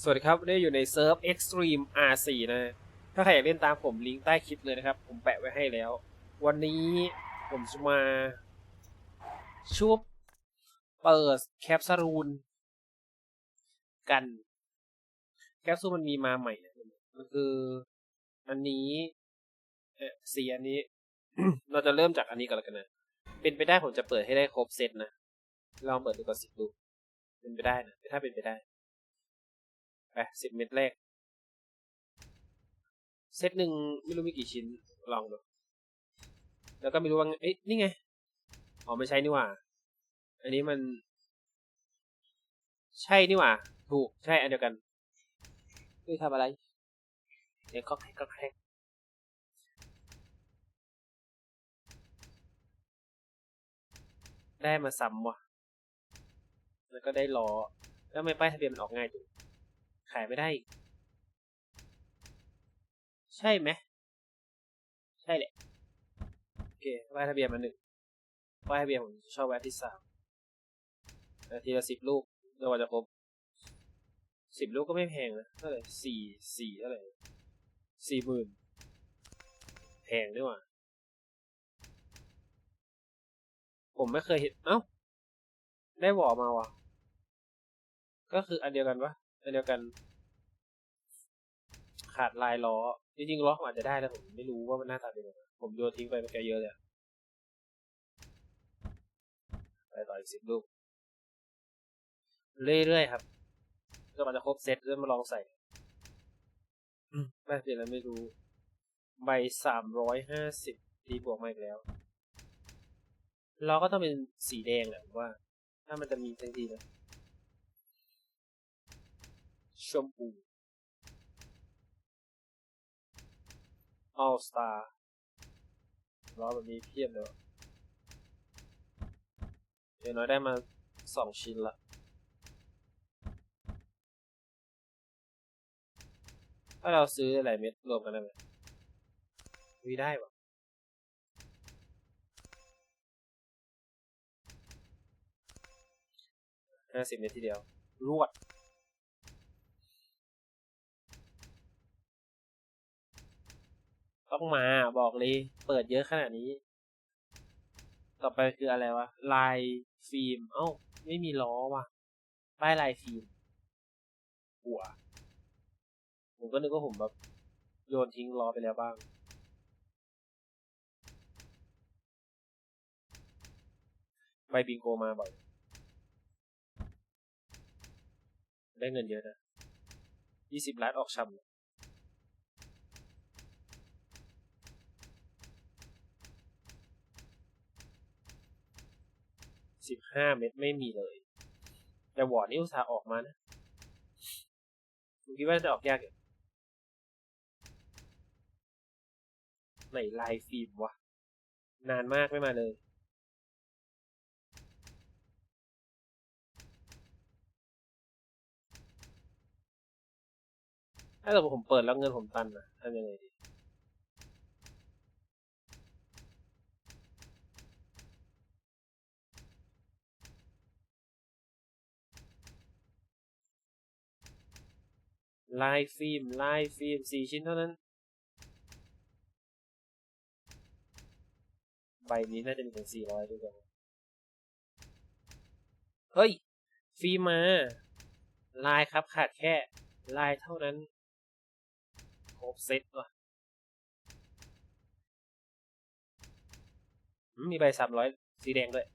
สวัสดีครับวันนี้อยู่ในเซิร์ฟ Extreme R4 นะ ถ้าใครอยากเล่นตามผมลิงก์ใต้คลิปเลยนะครับ ผมแปะไว้ให้แล้ว วันนี้ผมจะมา ชุบ เปิดแคปซูลกัน แคปซูลมันมีมาใหม่นะมันคือ อันนี้เออสีอันนี้ เราจะเริ่มจากอันนี้ก่อนแล้วกันนะ เป็นไปได้ผมจะเปิดให้ได้ครบเซตนะ ลองเปิดดูก่อนสิดู เป็นไปได้นะ ถ้าเป็นไปได้ ไปสิบเม็ดแรก เซตหนึ่งไม่รู้มีกี่ชิ้นลองดู แล้วก็ไม่รู้ว่าไงเอ๊ะนี่ไง อ๋อไม่ใช่นี่หว่า อันนี้มัน ใช่นี่หว่า ถูกใช่อันเดียวกันเฮ้ยทำอะไรเดี๋ยวก็แคกก็แคกได้มาซ้ำว่ะ แล้วก็ได้ล้อ แล้วไม่ป้ายทะเบียนมันออกง่ายจัง ขายไม่ได้ ใช่ไหม ใช่แหละ โอเคป้ายทะเบียนมาหนึ่งป้ายทะเบียนผมชอบแวะที่สามนาทีละสิบลูกเดี๋ยวกว่าจะครบสิบลูกก็ไม่แพงนะเท่าไหร่สี่สี่เท่าไหร่สี่หมื่นแพงด้วยว่ะผมไม่เคยเห็น เอ้า ได้วอมาว่ะ ก็คืออันเดียวกันปะอันเดียวกัน ขาดลายล้อ จริงๆล้อผมอาจจะได้แล้วผมไม่รู้ว่ามันหน้าตาเป็นยังไงผมโยนทิ้งไปมันแกเยอะเลยอะไปต่ออีกสิบลูกเรื่อยๆครับก็มันจะครบเซตแล้วมาลองใส่ไม่เปลี่ยนแล้วไม่รู้ ใบสามร้อยห้าสิบดีบวกมาอีกแล้วล้อก็ต้องเป็นสีแดงแหละผมว่า ถ้ามันจะมีทันทีนะชมพู All Star ล้อแบบนี้เพียบเลยเดี๋ยวน้อยได้มาสองชิ้นละถ้าเราซื้อหลายเม็ดรวมกันได้ไหมมีได้ปะห้าสิบเม็ดทีเดียว รวด ต้องมาบอกเลย เปิดเยอะขนาดนี้ ต่อไปคืออะไรวะ ลายฟิล์ม เอ้า ไม่มีล้อว่ะ ป้ายลายฟิล์ม หัว ผมก็นึกว่าผมแบบ โยนทิ้งล้อไปแล้วบ้างใบบิงโกมาบ่อย ได้เงินเยอะนะยี่สิบล้านออกชำ สิบห้าเม็ดไม่มีเลย แต่วอร์ดนี่อุตส่าห์ออกมานะคุณคิดว่าจะออกยากเหรอไหนลายฟิล์มวะ นานมากไม่มาเลย ถ้าเกิดผมเปิดแล้วเงินผมตันนะทำยังไงดี ลายฟิล์มลายฟิล์มสี่ชิ้นเท่านั้น ใบนี้น่าจะมีถึงสี่ร้อยด้วยกันเฮ้ย ฟิล์มมา ลายครับขาดแค่ ลายเท่านั้นครบเซ็ตว่ะมีใบสามร้อยสีแดงด้วย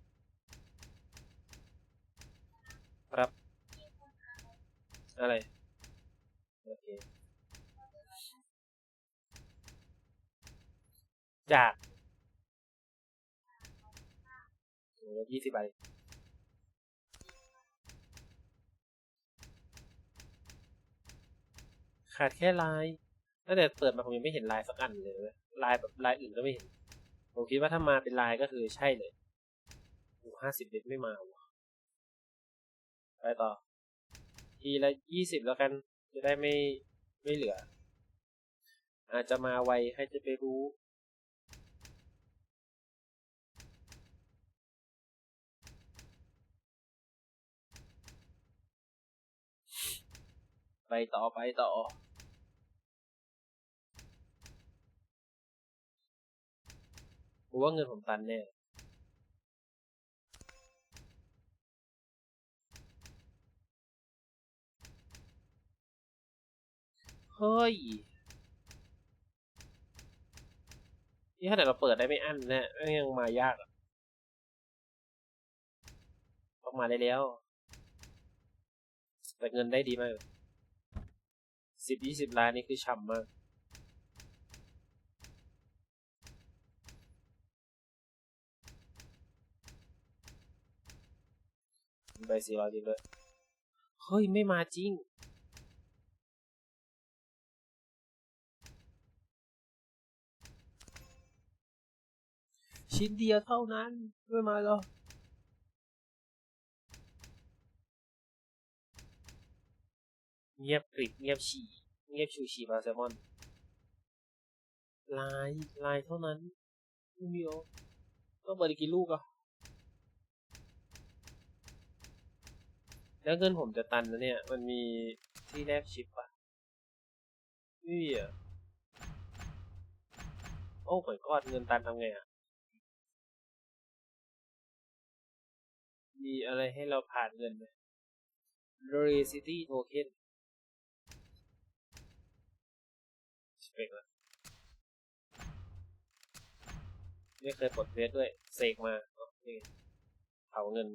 ครับ อะไร โอเค จากโอ้ยี่สิบใบขาดแค่ลายตั้งแต่เปิดมาผมยังไม่เห็นลายสักอันเลยลายแบบลายอื่นก็ไม่เห็น ผมคิดว่าถ้ามาเป็นลายก็คือใช่เลยโอ้ห้าสิบเด็ดไม่มาวะไปต่อ ทีละยี่สิบแล้วกัน จะได้ไม่ไม่เหลือ อาจจะมาไวใครจะไปรู้ไปต่อไปต่อผมว่าเงินผมตันแน่ เฮ้ยนี่ขนาเดเราเปิดได้ไม่อั้นนะยังมายากอองมาได้แล้ว แต่เงินได้ดีมากสิบยี่สิบล้านนี่คือฉ่ำมากมีใบสี่ร้อยจริงด้วย เฮ้ย ไม่มาจริง ชิ้นเดียวเท่านั้นไม่มาหรอกเงียบกริบเงียบฉี่เงียบชูชีปลาแซลมอนลายลายเท่านั้นไม่มีหรอต้องเปิดกี่ลูกอะแล้วเงินผมจะตันนะเนี่ย มันมีที่แลกชิปปะไม่อะโอ้ my god เงินตันทำไงอะ มีอะไรให้เราผ่านเงินไหม City Token เปกละไม่เคยปลดเฟสด้วย เสกมาออนี่เผาเงิน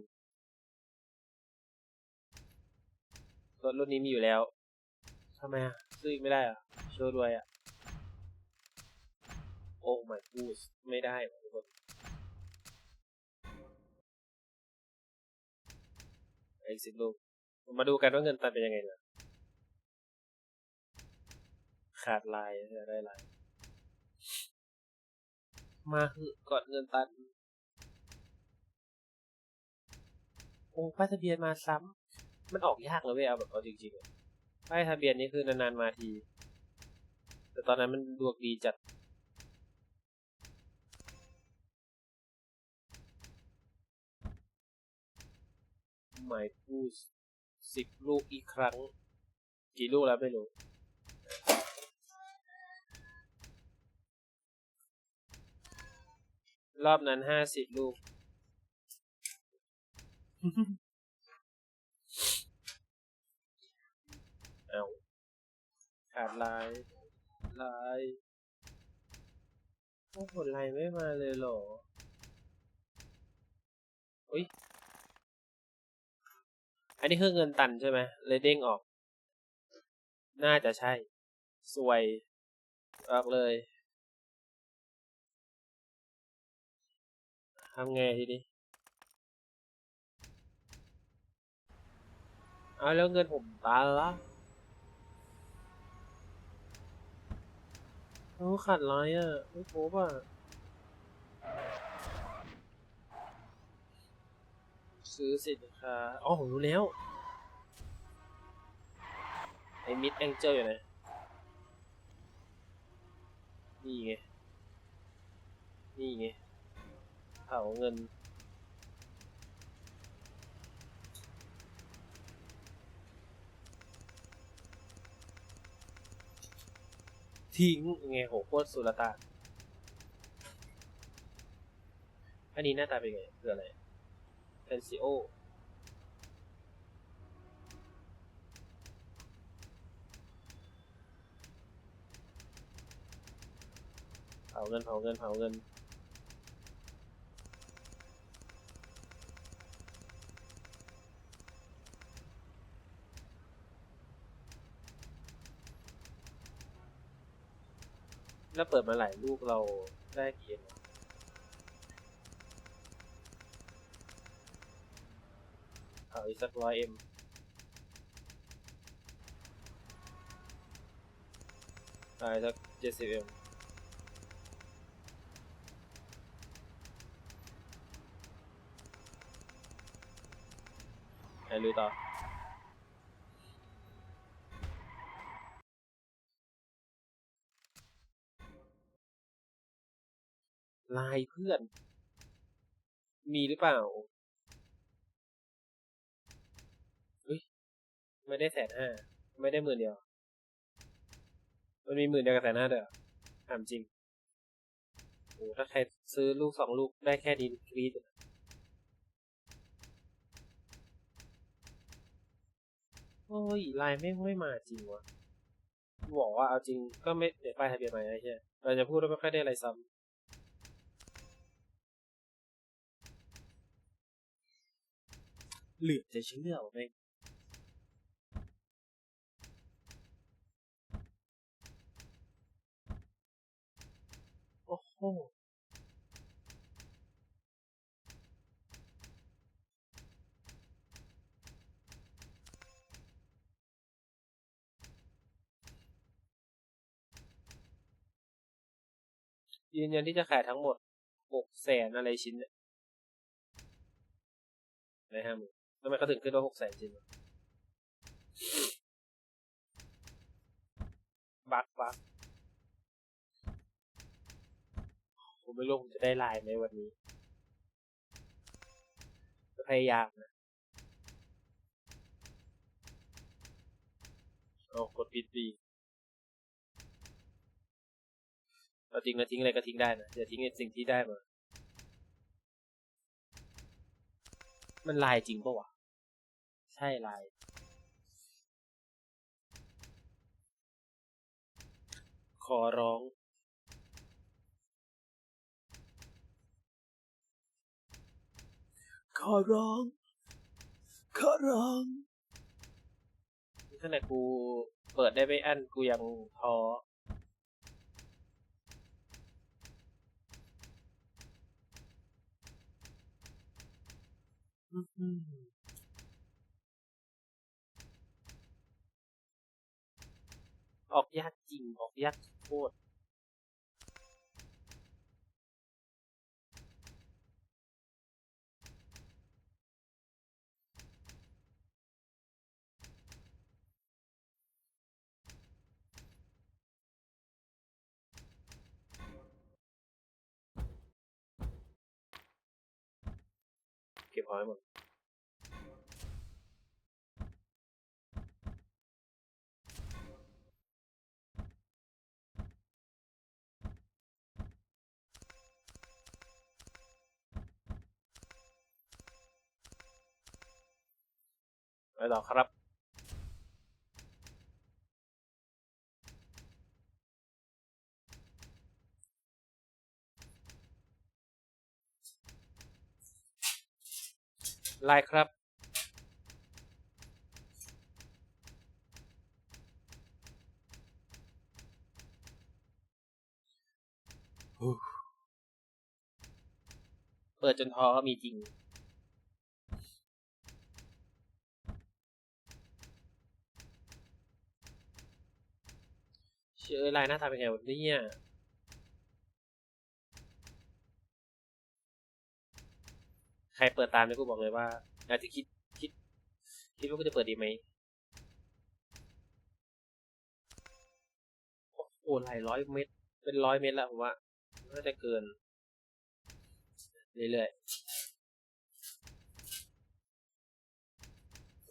รถรุ่นนี้มีอยู่แล้ว ทำไมอะ ซื้ออีกไม่ได้อะ โชว์ด้วยอะ โอ้ my god ไม่ได้ทุกคน ไอซิลูก มาดูกันว่าเงินตันเป็นยังไงนะขาดลายได้ลาย มาคือก่อนเงินตันโอ้ป้ายทะเบียนมาซ้ำมันออกยากเลยเว้ยเอาแบบเอาจริงๆป้ายทะเบียนนี่คือนานๆมาที แต่ตอนนั้นมันดวงดีจัด หมายพูดสิบลูกอีกครั้ง กี่ลูกแล้วไม่รู้รอบนั้นห้าสิบลูก เอาขาดลาย ลายโอ้ผลลายไม่มาเลยเหรอ อุ้ย อันนี้คือเงินตันใช่ไหมเลยเด้งออก น่าจะใช่ สวยออกเลยทำไงทีนี้เอาแล้วเงินผมตายละโอ้ขาดร้อยอะ ไม่ครบอะ ซื้อสินค้าอ๋อผมรู้แล้ว ไอ้มิดแองเจิลอยู่ไหน นี่ไง นี่ไงเผาเงิน ทิ้งไงโหโคตรสุรตานอันนี้หน้าตาเป็นไงคืออะไร เพนซิโอเผาเงินเผาเงินเผาเงินแล้วเปิดมาหลายลูกเราได้กี่เอ็ม เอาอีกสักร้อยเอ็มตายสักเจ็ดสิบเอ็มไปลุยต่อลายเพื่อน มีหรือเปล่าเฮ้ย ไม่ได้แสนห้าไม่ได้หมื่นเดียว มันมีหมื่นเดียวกับแสนห้าเด้อถามจริงโอ้ถ้าใครซื้อลูกสองลูกได้แค่นี้กรีดอโอ้ยลายไม่ไม่มาจริงวะบอกว่าเอาจริงก็ไม่เดี๋ยวป้ายทะเบียนใหม่ไอ้เหี้ยเราจะพูดว่าไม่ค่อยได้อะไรซ้ำเหลือจะเชื่อว่าแม่ง โอ้โหยืนยันที่จะขายทั้งหมดหกแสนอะไรชิ้นเนี่ยในห้าหมื่นทำไมเขาถึงขึ้นว่าหกแสนชิ้นบักบัก ผมไม่รู้ผมจะได้ลายไหมวันนี้จะพยายามนะเอากดปิดดีเราจริงนะทิ้งอะไรก็ทิ้งได้นะอย่าทิ้งสิ่งที่ได้มา มันลายจริงปะวะ ใช่ลาย ขอร้อง ขอร้อง ขอร้องขนาดกูเปิดได้ไม่อั้นกูยังท้ออื้อหือออกยากจริง ออกยากโคตร เก็บหอยหมดไปต่อครับ ไลน์ครับ เปิดจนท้อมีจริง เชื่อไลน์หน้าตาเป็นไงวะเนี่ยใค รเปิดตามเนี่ยกูบอกเลยว่า อาจจะคิดคิดคิดว่ากูจะเปิดดีไหมโอ้โหหลายร้อยเม็ดเป็นร้อยเม็ดแล้วผมว่าน่าจะเกิน เรื่อยๆ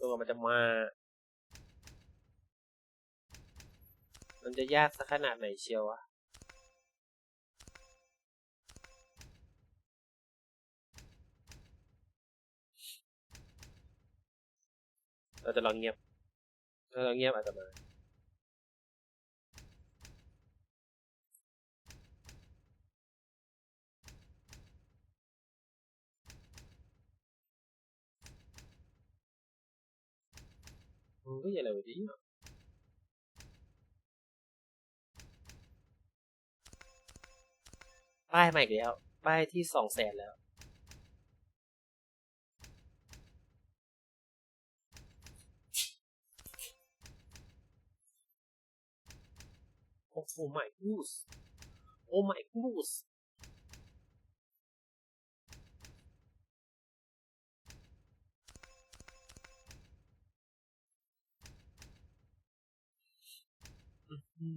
ตัวมันจะมา มันจะยากสักขนาดไหนเชียววะ เราจะลองเงียบถ้าเราเงียบอาจจะมามันก็อย่าเร็วดิป้ายใหม่อีกแล้ว ป้ายที่สองแสนแล้ว โอ้โห my goose โอ้ my goose อื้อหือ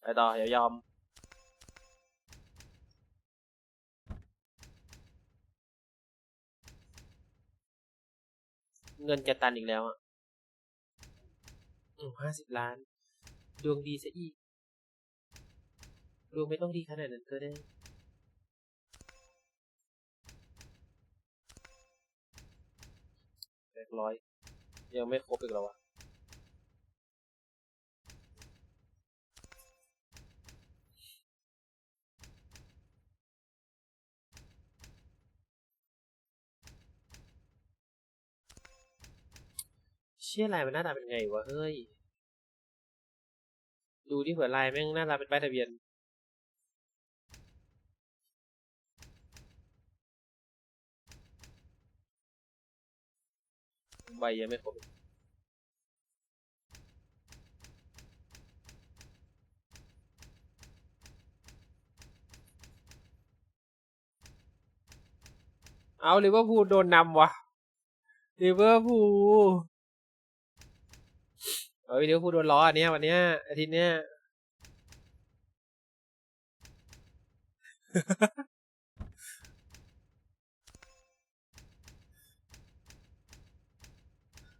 ไปต่ออย่ายอม เงินจะตันอีกแล้วอะอืมห้าสิบล้าน ดวงดีซะอีก ดวงไม่ต้องดีขนาดนั้นก็ได้ แปดร้อย ยังไม่ครบอีกแล้ววะ เชี่ยลายมันหน้าตาเป็นไงวะเฮ้ย ดูที่หัวลายแม่งหน้าตาเป็นป้ายทะเบียน ใบยังไม่ครบเอาลิเวอร์พูลโดนนำวะลิเวอร์พูล เอ้ยลิเวอพูลโดนล้ออันเนี้ยวันเนี้ยอาทิตย์เนี้ย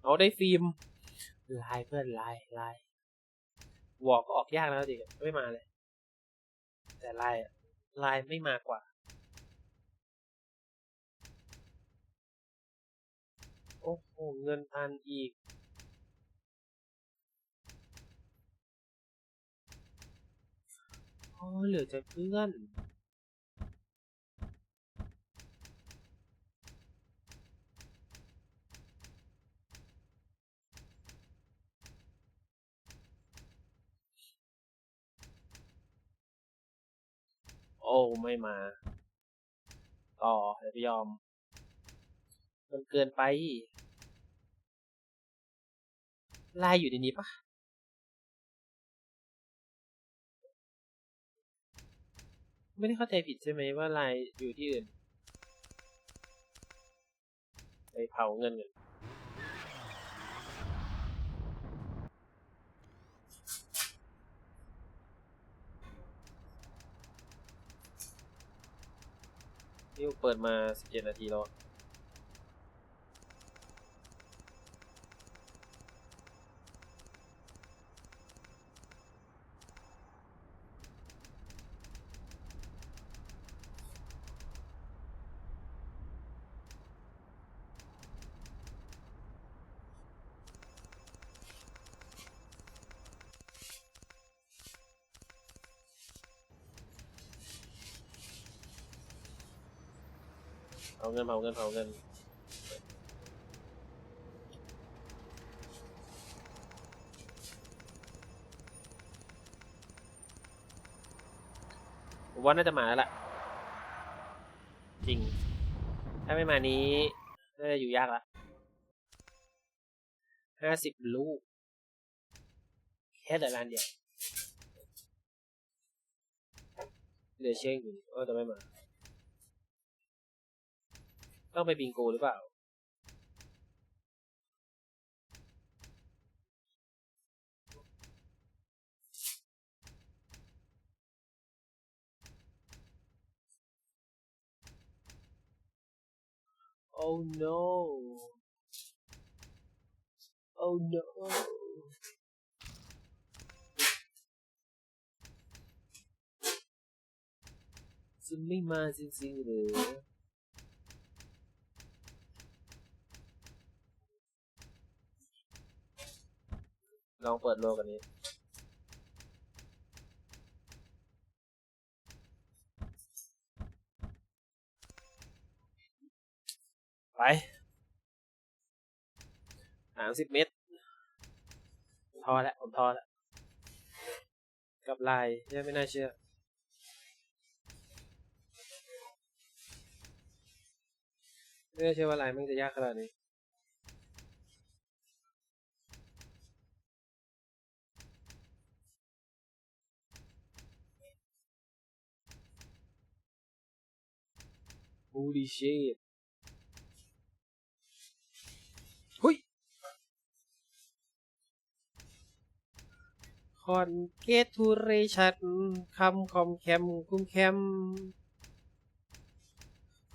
เอาได้ฟิล์มลายเพื่อนลายลายวอกก็ออกยากแล้วจริงไม่มาเลย แต่ลายลายไม่มากว่า โอ้โห เงินพันอีก อ๋อเหลือแต่เพื่อนโอ้ไม่มา ต่อเดี๋ยวไปยอม มันเกินไป ลายอยู่ในนี้ปะ ไม่ได้เข้าใจผิดใช่ไหมว่าลายอยู่ที่อื่นไปเผาเงินเงินนี่เปิดมา 17 นาทีแล้ว เผาเงินเผาเงินเผาเงินผมว่าน่าจะมาแล้วล่ะ จริง ถ้าไม่มานี้น่าจะอยู่ยากละห้าสิบลูก แค่แต่ร้านเดียวเหลือเชื่ออยู่เออแต่ไม่มา ต้องไปบิงโกหรือเปล่า Oh no. Oh no. จะไม่มาจริงๆหรือ ลองเปิดโลกอันนี้ ไปสามสิบเมตรทอแล้วผมทอแล้ว กับลายยังไม่น่าเชื่อ ไม่น่าเชื่อว่าลายมันจะยากขนาดนี้ Holy shit หุยคอนเกตูเรชันคำคอมแคมคุ้มแคม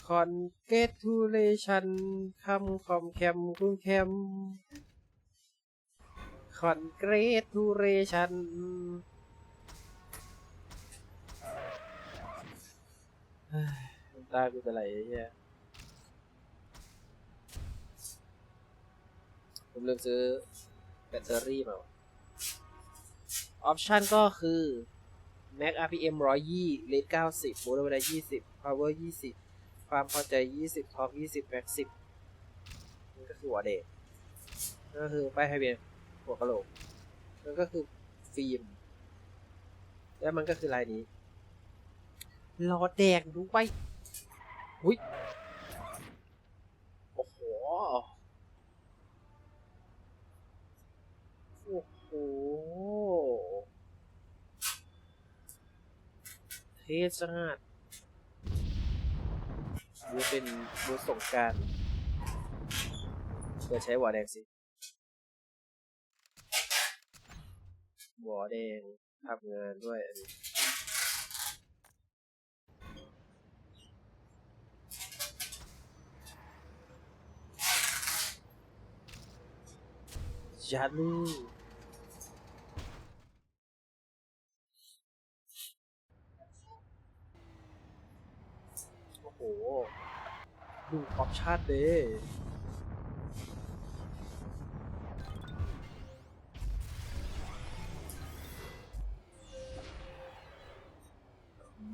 คอนเกตูเลชันคำคอมแคมคุณแคมคอนเกรตูเลชันน้ำตากูจะไหลไอ้เหี้ยผมลืมซื้อแบตเตอรี่มาออปชันก็คือ Mac RPM 120 Rate 90 Boot Area 20 Power 20 ความพอใจ 20 Torque 20 Max 10นั่ก็คือหัวเด็กก็คือป้ายทะเบียนหัวกะโหลกนั่นก็คือฟิล์ม แล้วมันก็คือลายนี้ล้อแดงด้วย อุ้ยโอ้โหโอ้โหเทจัดบูเป็นบูธสงการเพื่อใช้หัวแดงสิหัวแดงทำงานด้วยอันนี้ ยาลูโอ้โห ดูออปชั่นเด้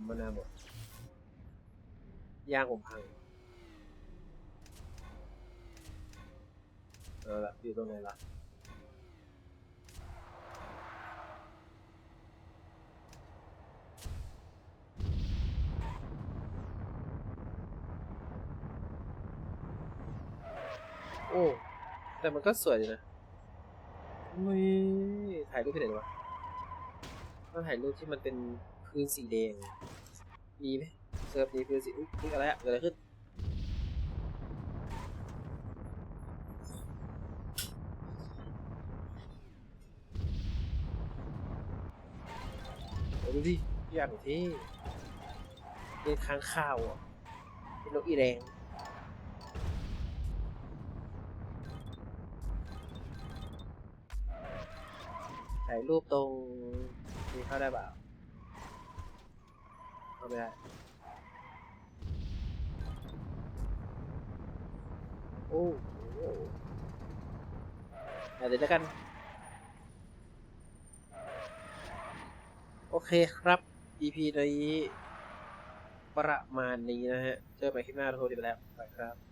มันน่าหมดยางผมพังเอาละอยู่ตรงไหนล่ะ โอ้ แต่มันก็สวยดีนะไม่ถ่ายรูปที่ไหนวะต้องถ่ายรูปที่มันเป็นพื้นสีแดง มีไหมเซิร์ฟนี้พื้นสีอุ๊ยอะไรอะเกิดอะไรขึ้นดูดิอย่างที่เป็นค้างข้าวอะเป็นนกอีแดง ถ่ายรูปตรงนี้เข้าได้เปล่าเข้าไม่ได้โอ้โหเดี๋ยวแล้วกัน โอเคครับ EP นี้ประมาณนี้นะฮะ เจอกันใหม่คลิปหน้าทุกคนดีไปแล้วไปครับ